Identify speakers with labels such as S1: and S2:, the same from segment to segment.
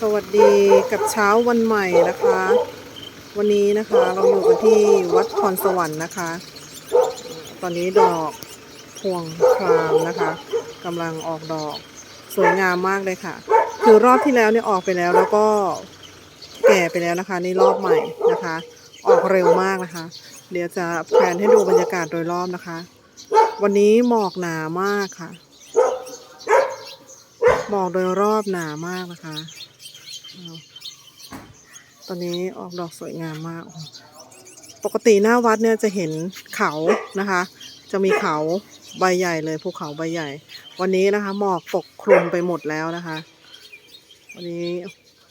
S1: สวัสดีกับเช้าวันใหม่นะคะ วันนี้นะคะเราอยู่กันที่วัดพรสวรรค์นะคะ ตอนนี้ดอกพวงครามนะคะกำลังออกดอกสวยงามมากเลยค่ะ คือรอบที่แล้วเนี่ยออกไปแล้วแล้วก็แก่ไปแล้วนะคะนี่รอบใหม่นะคะ ออกเร็วมากนะคะ เดี๋ยวจะแพลนให้ดูบรรยากาศโดยรอบนะคะ วันนี้หมอกหนามากค่ะ หมอกโดยรอบหนามากนะคะ ตอนนี้ออกดอกสวยงามมาก ปกติหน้าวัดเนี่ยจะเห็นเขานะคะ จะมีเขาใบใหญ่เลยภูเขาใบใหญ่ วันนี้นะคะ หมอกปกคลุมไปหมดแล้วนะคะ วันนี้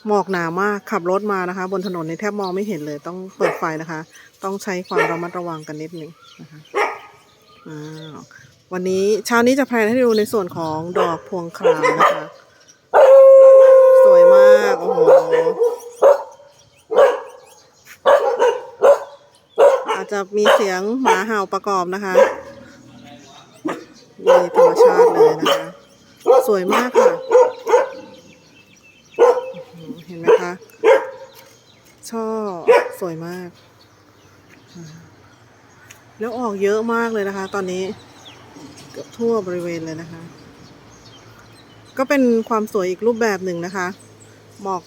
S1: หมอกหนามากขับรถมานะคะ บนถนนในแทบมองไม่เห็นเลย ต้องเปิดไฟนะคะ ต้องใช้ความระมัดระวังกันนิดนึงนะคะ วันนี้เช้านี้จะแพลนให้ดูในส่วนของดอกพวงครามนะคะ สวยมาก โอ้โห อาจจะมีเสียงหมาเห่าประกอบนะคะมีธรรมชาติเลยนะคะ สวยมากค่ะ เห็นไหมคะ ช่อสวยมาก แล้วออกเยอะมากเลยนะคะ ตอนนี้เกือบทั่วบริเวณเลยนะคะ ก็เป็นความสวยอีกรูปแบบหนึ่งนะคะ หมอก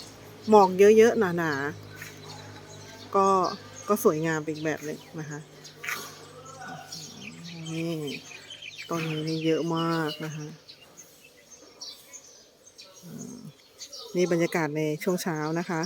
S1: หมอกเยอะๆหนาๆ ก็ก็สวยงามไปอีกแบบหนึ่งนะคะนี่ตอนนี้นี่เยอะมากนะคะนี่บรรยากาศในช่วงเช้านะคะ